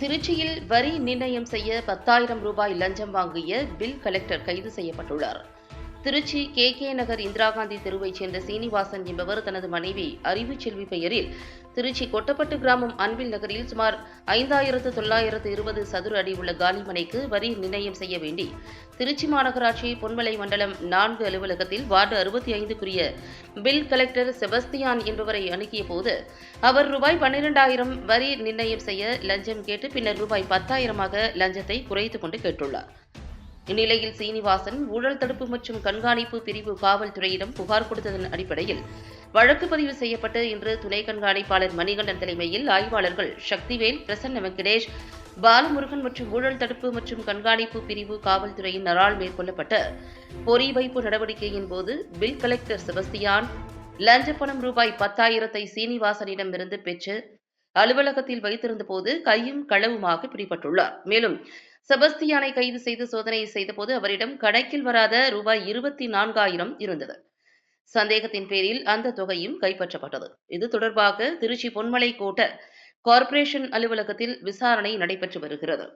திருச்சியில் வரி நிர்ணயம் செய்ய பத்தாயிரம் ரூபாய் லஞ்சம் வாங்கிய பில் கலெக்டர் கைது செய்யப்பட்டுள்ளார். திருச்சி கே. கே. நகர் இந்திரா காந்தி தெருவைச் சேர்ந்த சீனிவாசன் என்பவர் தனது மனைவி அறிவுச்செல்வி பெயரில் திருச்சி கொட்டப்பட்டு கிராமம் அன்பில் நகரில் சுமார் ஐந்தாயிரத்து தொள்ளாயிரத்து இருபது சதுர அடி உள்ள காலிமனைக்கு வரி நிர்ணயம் செய்ய வேண்டி திருச்சி மாநகராட்சி பொன்மலை மண்டலம் நான்கு அலுவலகத்தில் வார்டு அறுபத்தி ஐந்துக்குரிய பில் கலெக்டர் செபஸ்தியான் என்பவரை அணுகிய போது அவர் ரூபாய் பன்னிரெண்டாயிரம் வரி நிர்ணயம் செய்ய லஞ்சம் கேட்டு பின்னர் ரூபாய் பத்தாயிரமாக லஞ்சத்தை குறைத்துக் கொண்டு கேட்டுள்ளார். இந்நிலையில் சீனிவாசன் ஊழல் தடுப்பு மற்றும் கண்காணிப்பு பிரிவு காவல்துறையிடம் புகார் கொடுத்ததன் அடிப்படையில் வழக்கு பதிவு செய்யப்பட்டு இன்று துணை கண்காணிப்பாளர் மணிகண்டன் தலைமையில் ஆய்வாளர்கள் சக்திவேல் பிரசன்ன வெங்கடேஷ் பாலமுருகன் மற்றும் ஊழல் தடுப்பு மற்றும் கண்காணிப்பு பிரிவு காவல்துறையினரால் மேற்கொள்ளப்பட்ட பொறி வைப்பு நடவடிக்கையின் போது பில் கலெக்டர் செபஸ்தியான் லஞ்ச பணம் ரூபாய் பத்தாயிரத்தை சீனிவாசனிடமிருந்து பெற்று அலுவலகத்தில் வைத்திருந்த போது கையும் களவுமாக பிடிபட்டுள்ளார். மேலும் செபஸ்தியானை கைது செய்து சோதனை செய்தபோது அவரிடம் கணக்கில் வராத ரூபாய் இருபத்தி நான்காயிரம் இருந்தது. சந்தேகத்தின் பேரில் அந்த தொகையும் கைப்பற்றப்பட்டது. இது தொடர்பாக திருச்சி பொன்மலை கோட்ட கார்ப்பரேஷன் அலுவலகத்தில் விசாரணை நடைபெற்று வருகிறது.